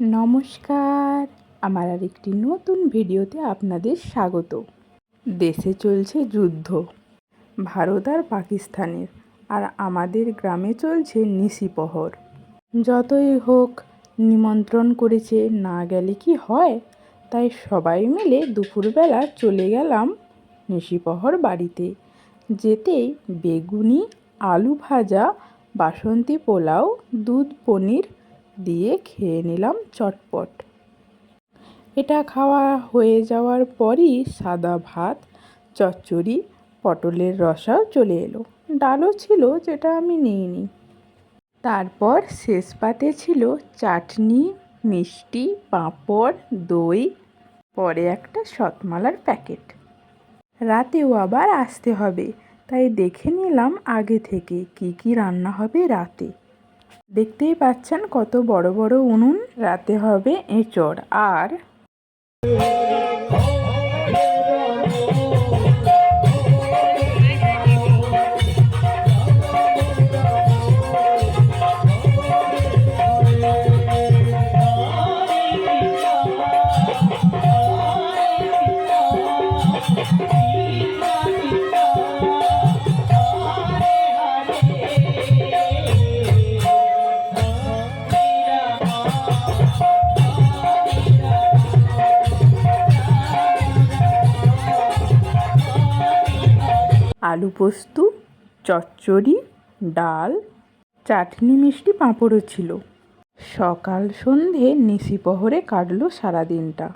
নমস্কার। আমার আর একটি নতুন ভিডিওতে আপনাদের স্বাগত। দেশে চলছে যুদ্ধ, ভারত আর পাকিস্তানের, আর আমাদের গ্রামে চলছে নিশিপহর যতই হোক, নিমন্ত্রণ করেছে, না গেলে কি হয়? তাই সবাই মিলে দুপুরবেলা চলে গেলাম নিশিপহর বাড়িতে। যেতেই বেগুনি, আলু ভাজা, বাসন্তী পোলাও, দুধ, পনির দিয়ে খেয়ে নিলাম চটপট। এটা খাওয়া হয়ে যাওয়ার পরই সাদা ভাত, চচ্চড়ি, পটলের রসাও চলে এলো। ডালও ছিল যেটা আমি নিইনি। তারপর শেষ পাতে ছিল চাটনি, মিষ্টি, পাঁপড়, দই, পরে একটা সতমালার প্যাকেট। রাতেও আবার আসতে হবে, তাই দেখে নিলাম আগে থেকে কি কি রান্না হবে রাতে। দেখতেই পাচ্ছেন কত বড় বড় উনুন রাতে হবে এঁচড়। আর আলু পোস্ত চচ্চড়ি ডাল চাটনি মিষ্টি পাঁপড়ও ছিল। সকাল সন্ধে নিশিপহরে কাটলো সারাদিনটা।